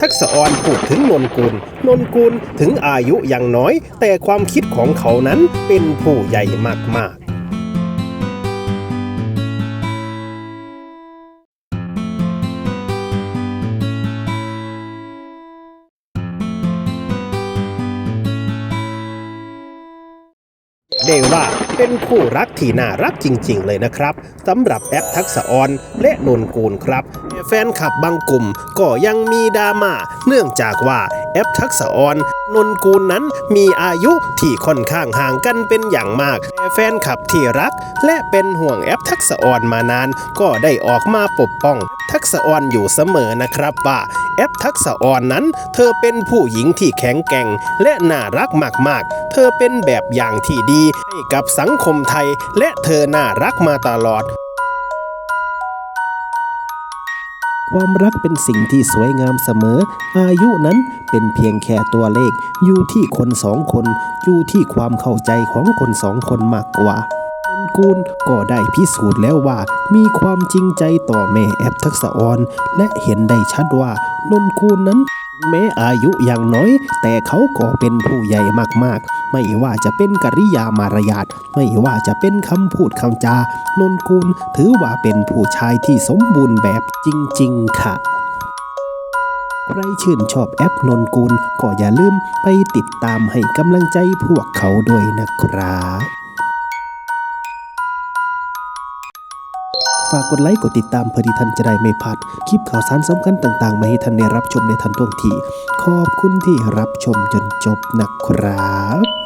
ทักษออนพูดถึงนนกุล นนกุลถึงอายุยังน้อย แต่ความคิดของเขานั้นเป็นผู้ใหญ่มากๆ เดว่าเป็นคู่รักที่น่ารักจริง ๆ เลยนะครับสำหรับแอปทักษะออนและนนกูลครับแต่แฟนคลับบางกลุ่มก็ยังมีดราม่าเนื่องจากว่าแอปทักษะออนนนกูลนั้นมีอายุที่ค่อนข้างห่างกันเป็นอย่างมากแต่แฟนคลับที่รัก และเป็นห่วงแอปทักษะออนมานาน ก็ได้ออกมาปกป้อง ทักษะออนอยู่เสมอนะครับว่าแอปทักษะออนนั้น เธอเป็นผู้หญิงที่แข็งแกร่ง และน่ารักมากๆ เธอเป็นแบบอย่างที่ดีให้กับสังคมไทย และเธอน่ารักมาตลอดความรักเป็นสิ่งที่สวยงามเสมอ อายุนั้นเป็นเพียงแค่ตัวเลข อยู่ที่คนสองคน อยู่ที่ความเข้าใจของคนสองคนมากกว่า กูล ก็ได้พิสูจน์แล้วว่า มีความจริงใจต่อแม่แอปทักษออน และเห็นได้ชัดว่านนกูลนั้นแม้อายุอยังน้อย แต่เขาก็เป็นผู้ใหญ่มากๆ ไม่ว่าจะเป็นกริยามารยาทไม่ว่าจะเป็นคำพูดคำจา นนกูลถือว่าเป็นผู้ชายที่สมบูรณ์แบบจริง ๆ ค่ะ ใครชื่นชอบแอปนนกูลก็อย่าลืมไปติดตามให้กำลังใจพวกเขาด้วยนะครับ ฝากกดไลค์กดติดตามเพื่อที่ท่านจะได้ไม่พลาดคลิปข่าวสารสำคัญต่าง ๆ มาให้ท่านได้รับชมในทันท่วงที ขอบคุณที่รับชมจนจบนะครับ